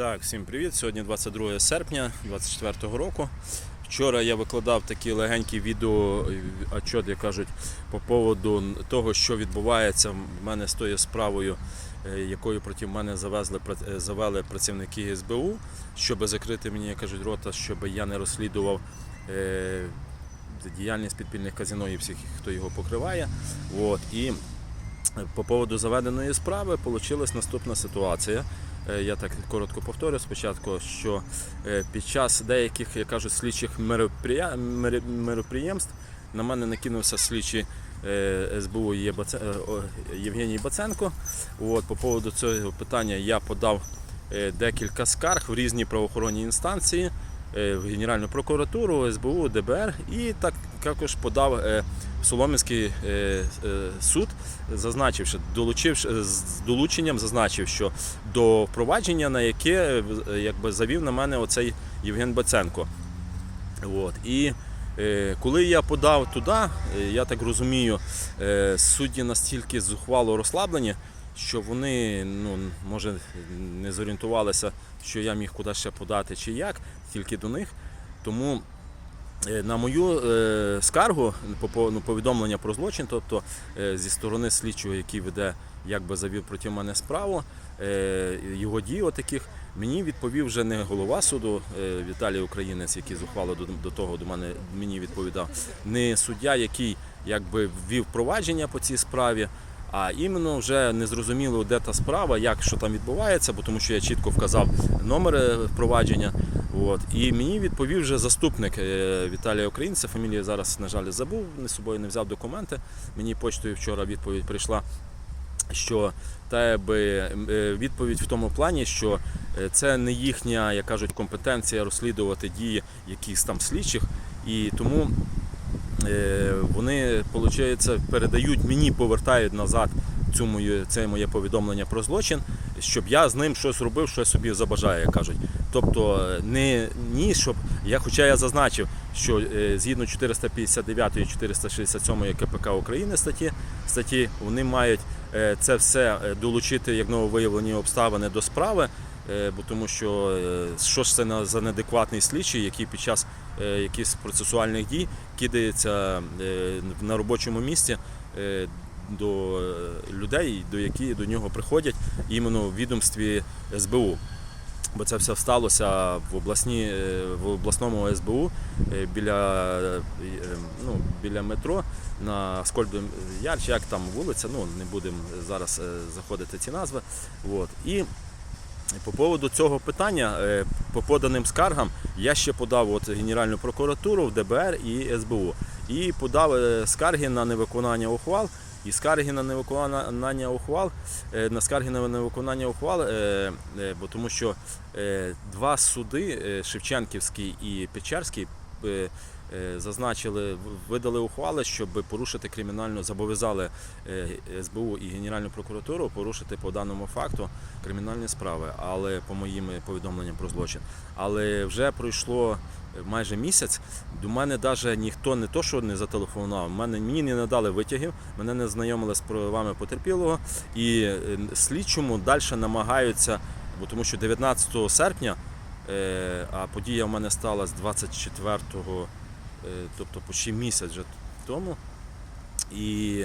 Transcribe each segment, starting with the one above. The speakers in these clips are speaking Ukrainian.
Так, всім привіт. Сьогодні 22 серпня 2024 року. Вчора я викладав такі легенькі відео, отчет, як кажуть, по поводу того, що відбувається в мене з тою справою, е, якою проти мене завезли, е, завели працівники СБУ, щоб закрити мені, як кажуть, рота, щоб я не розслідував е, діяльність підпільних казино і всіх, хто його покриває. От. І по поводу заведеної справи вийшла наступна ситуація. Е, Я так коротко повторю спочатку, що е, під час деяких, як кажуть, слідчих мероприємств на мене накинувся слідчий е, СБУ Євгеній Баценко. От, по поводу цього питання я подав декілька скарг в різні правоохоронні інстанції, в Генеральну прокуратуру, СБУ, ДБР і так також подав е, Солом'янський е, е, суд, зазначивши, долучивши з долученням, зазначив, що до провадження, на яке якби завів на мене оцей Євген Баценко. От. І коли я подав туди, я так розумію, судді настільки зухвало розслаблені, що вони ну, може не зорієнтувалися, що я міг куди ще подати чи як, тільки до них. Тому на мою е, скаргу ну, повідомлення про злочин, тобто е, зі сторони слідчого, який веде, як би завів проти мене справу, е, його дій отаких, мені відповів вже не голова суду е, Віталій Українець, який зухвало до, того до мене мені відповідав, не суддя, який якби ввів провадження по цій справі. А іменно вже не зрозуміло, де та справа, як що там відбувається, бо тому що я чітко вказав номер е, впровадження. От. І мені відповів вже заступник е, Віталія Українця. Фамілію зараз, на жаль, забув, не з собою не взяв документи. Мені почтою вчора відповідь прийшла, що та е, відповідь в тому плані, що е, це не їхня, як кажуть, компетенція розслідувати дії якихось там слідчих, і тому вони, виходить, передають мені, повертають назад цю мою, це моє повідомлення про злочин, щоб я з ним щось робив, що я собі забажаю, як кажуть. Тобто е, не ні, щоб я, хоча я зазначив, що е, згідно 459 і 467 КПК України статті, статті вони мають е, це все долучити як нововиявлені обставини до справи. Бо тому що що ж це за неадекватний слідчий, який під час якихось процесуальних дій кидається на робочому місці до е, людей, до які до нього приходять іменно в відомстві СБУ. Бо це все сталося в обласні, е, в обласному СБУ е, біля, ну, біля метро на Скольбем Яр, чи як там вулиця, ну не будемо зараз заходити ці назви. От. І по поводу цього питання, по поданим скаргам, я ще подав от Генеральну прокуратуру в ДБР і СБУ. І подав скарги на невиконання ухвал. І скарги на невиконання ухвал, е, на скарги на невиконання ухвал, е, е, бо тому що два суди, Шевченківський і Печерський, зазначили, видали ухвали, щоб порушити кримінальну, зобов'язали е, СБУ і Генеральну прокуратуру порушити по даному факту кримінальні справи, але по моїм повідомленням про злочин. Але вже пройшло майже місяць. До мене навіть ніхто не то, що не зателефонував, мене мені не надали витягів, мене не знайомили з правами потерпілого, і е, слідчому далі намагаються, бо тому що 19 серпня, е, а подія в мене сталася 24-го, е, тобто почти місяць вже тому. І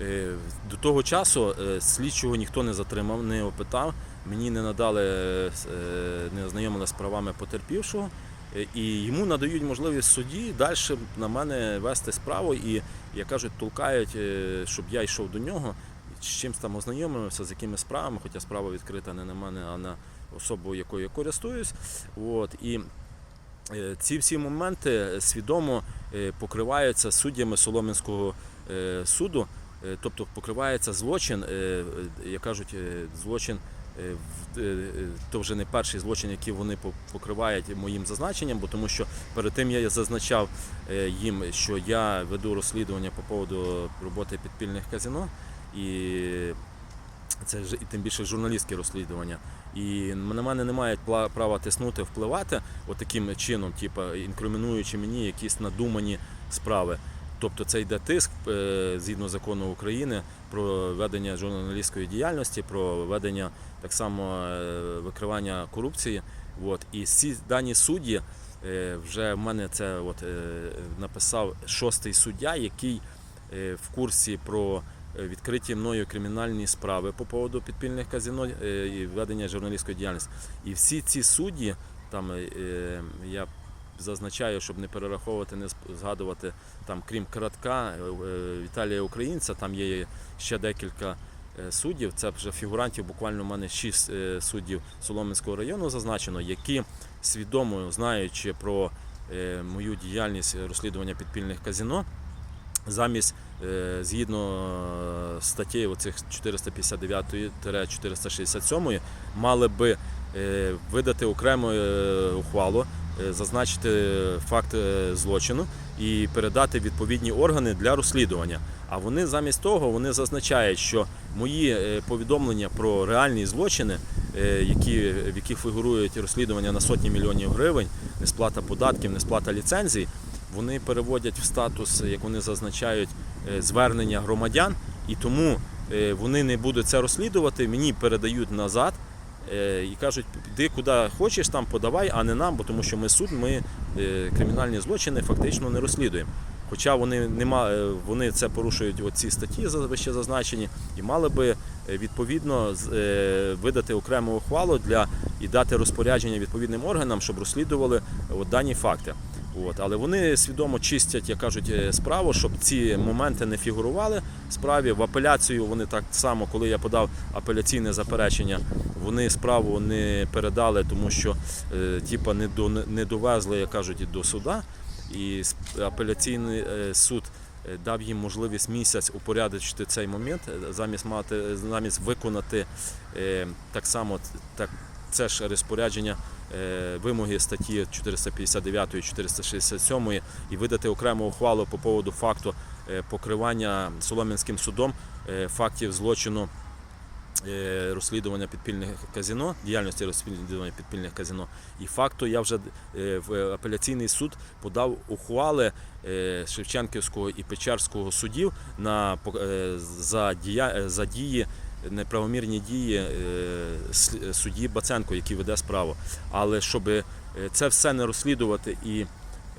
е, до того часу е, слідчого ніхто не затримав, не опитав. Мені не надали, е, не ознайомили з правами потерпівшого. Е, І йому надають можливість судді далі на мене вести справу і, як кажуть, толкають, е, щоб я йшов до нього, з чимось там ознайомився, з якими справами, хоча справа відкрита не на мене, а на особу, якою я користуюсь. От, і е, ці всі моменти свідомо е, покриваються суддями Солом'янського е, суду, тобто покривається злочин, як кажуть, злочин. То вже не перший злочин, який вони покривають моїм зазначенням, бо тому що перед тим я зазначав їм, що я веду розслідування по поводу роботи підпільних казино, і це ж і тим більше журналістське розслідування. І на мене не мають права тиснути, впливати отаким чином, типу, інкримінуючи мені якісь надумані справи. Тобто це йде тиск е, згідно закону України про ведення журналістської діяльності, про ведення так само е, викривання корупції. От. І ці дані судді е, вже в мене це от, написав шостий суддя, який в курсі про відкриті мною кримінальні справи по поводу підпільних казино е, і ведення журналістської діяльності. І всі ці судді, там е, е, я зазначаю, щоб не перераховувати, не згадувати, там, крім Кратка, е, е, Віталія Українця, там є ще декілька е, суддів. Це вже фігурантів, буквально в мене шість е, суддів Солом'янського району зазначено, які свідомо знаючи про е, мою діяльність розслідування підпільних казино, замість е, згідно е, статей оцих 459-467 мали би е, видати окрему ухвалу, зазначити факт злочину і передати відповідні органи для розслідування. А вони замість того вони зазначають, що мої повідомлення про реальні злочини, які, в яких фігурують розслідування на сотні мільйонів гривень, несплата податків, несплата ліцензій, вони переводять в статус, як вони зазначають, е, звернення громадян, і тому е, вони не будуть це розслідувати, мені передають назад. е, І кажуть, іди куди хочеш, там подавай, а не нам, бо тому що ми суд, ми кримінальні злочини фактично не розслідуємо. Хоча вони нема, вони це порушують оці статті вище зазначені, і мали би відповідно видати окрему ухвалу для і дати розпорядження відповідним органам, щоб розслідували от дані факти. От, але вони свідомо чистять, як кажуть, е, справу, щоб ці моменти не фігурували в справі. В апеляцію вони так само, коли я подав апеляційне заперечення, вони справу не передали, тому що е, типа не до не довезли, як кажуть, до суда. І апеляційний е, суд е, дав їм можливість місяць упорядочити цей момент, замість мати замість виконати е, так само так. Це ж розпорядження вимоги статті 459 і 467 і видати окрему ухвалу по поводу факту е, покривання Солом'янським судом е, фактів злочину е, розслідування підпільних казино, діяльності розслідування підпільних казино. І факту я вже е, в апеляційний суд подав ухвали е, Шевченківського і Печерського судів на е, за дія е, за дії. Неправомірні дії е, судді Баценко, який веде справу. Але щоб е, це все не розслідувати і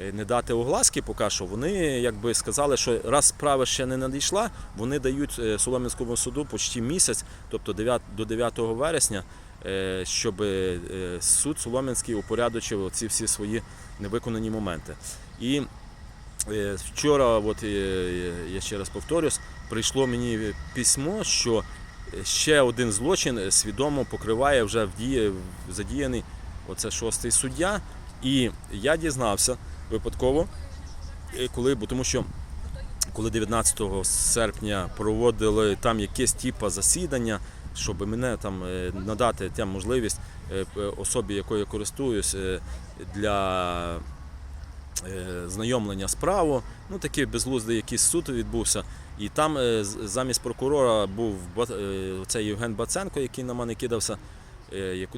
е, не дати огласки, поки що, вони якби сказали, що раз справа ще не надійшла, вони дають Солом'янському суду почти місяць, тобто 9, до 9 вересня, щоб суд Солом'янський упорядочив ці всі свої невиконані моменти. І вчора, от я ще раз повторюсь, прийшло мені письмо, що ще один злочин свідомо покриває вже в дії, задіяний оце шостий суддя. І я дізнався випадково, е, коли, бо тому що коли 19 серпня проводили там якесь типу засідання, щоб мене там е, надати там можливість е, особі, якою я користуюсь, для знайомлення справу. Ну такий безглуздий якийсь суд відбувся. І там е, замість прокурора був е, цей Євген Баценко, який на мене кидався, е,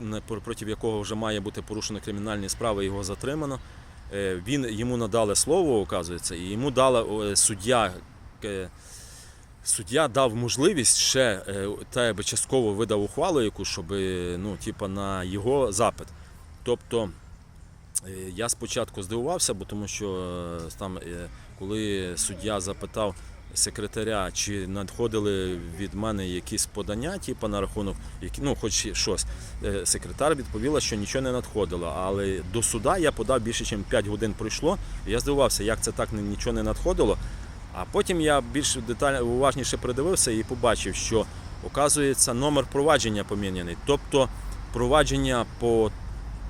проти якого вже має бути порушено кримінальні справи, його затримано. Е, Він йому надали слово, оказується, і йому дала суддя. е, Суддя дав можливість ще е, та якби частково видав ухвалу, яку, щоб е, ну, типа, на його запит. Тобто е, я спочатку здивувався, бо тому що е, там, е, коли суддя запитав секретаря, чи надходили від мене якісь подання, типу, на рахунок, які, ну, хоч щось, е, секретар відповіла, що нічого не надходило. Але до суда я подав більше, ніж 5 годин пройшло. Я здивувався, як це так нічого не надходило. А потім я більш детально уважніше придивився і побачив, що оказується номер провадження поміняний. Тобто провадження по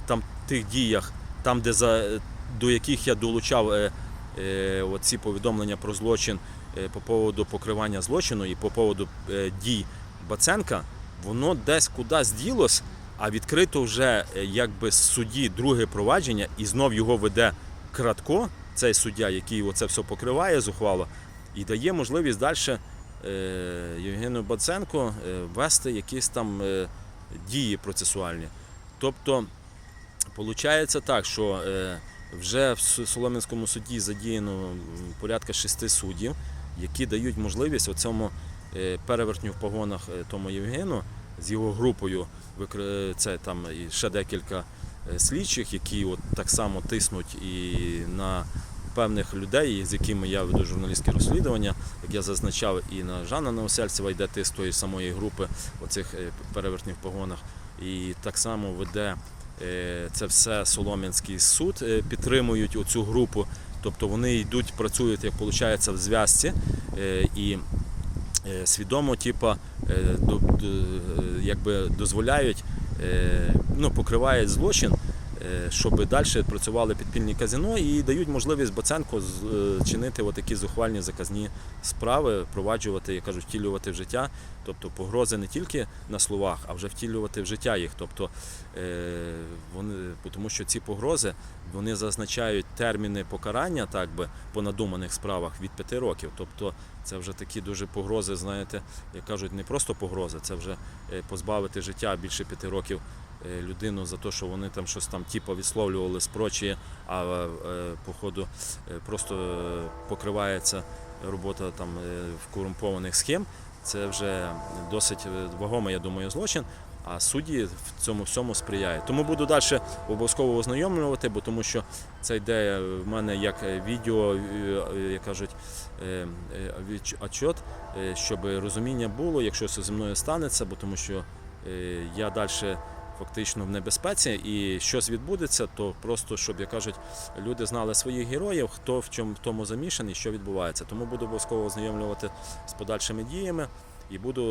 там тих діях, там, де за, до яких я долучав е, е, оці повідомлення про злочин е, по поводу покривання злочину і по поводу е, дій Баценка, воно десь кудись ділось, а відкрито вже е, якби судді друге провадження, і знов його веде Кратко, цей суддя, який оце все покриває зухвало, і дає можливість далі е, Євгену Баценко е, вести якісь там е, дії процесуальні. Тобто, виходить так, що е, вже в Солом'янському суді задіяно порядка шести суддів, які дають можливість оцьому е, перевертню в погонах е, тому Євгену з його групою. Це там ще декілька слідчих, які от так само тиснуть і на певних людей, з якими я веду журналістське розслідування, як я зазначав, і на Жана Новосельцева йде тиск тої самої групи оцих перевертнів погонах. І так само веде це все Солом'янський суд, е, підтримують оцю групу. Тобто вони йдуть, працюють, як виходить, в зв'язці е, і е, свідомо, типа, е, е, якби дозволяють, е, ну, покривають злочин, е, щоб далі працювали підпільні казино і дають можливість Баценко е, чинити отакі зухвальні заказні справи, впроваджувати, як кажуть, втілювати в життя. Тобто погрози не тільки на словах, а вже втілювати в життя їх. Тобто, е, вони, тому що ці погрози вони зазначають терміни покарання, так би по надуманих справах від 5 років. Тобто це вже такі дуже погрози, знаєте, як кажуть, не просто погрози, це вже е, позбавити життя більше 5 років людину за те, що вони там щось там типу відсловлювали спрочі, а е, по ходу е, просто е, покривається робота там е, в корумпованих схем. Це вже досить е, вагомий, я думаю, злочин. А судді в цьому всьому сприяють. Тому буду далі обов'язково ознайомлювати, бо тому що це йде в мене як е, відео, е, е, як кажуть, е, е, отчет, е, щоб розуміння було, якщо це зі мною станеться, бо тому що е, я далі фактично в небезпеці, і щось відбудеться, то просто щоб як кажуть, люди знали своїх героїв, хто в чому в тому замішаний, що відбувається. Тому буду обов'язково ознайомлювати з подальшими діями і буду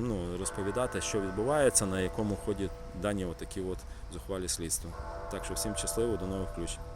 ну, розповідати, що відбувається, на якому ході дані отакі от зухвалі слідства. Так що всім щасливо, до нових включень.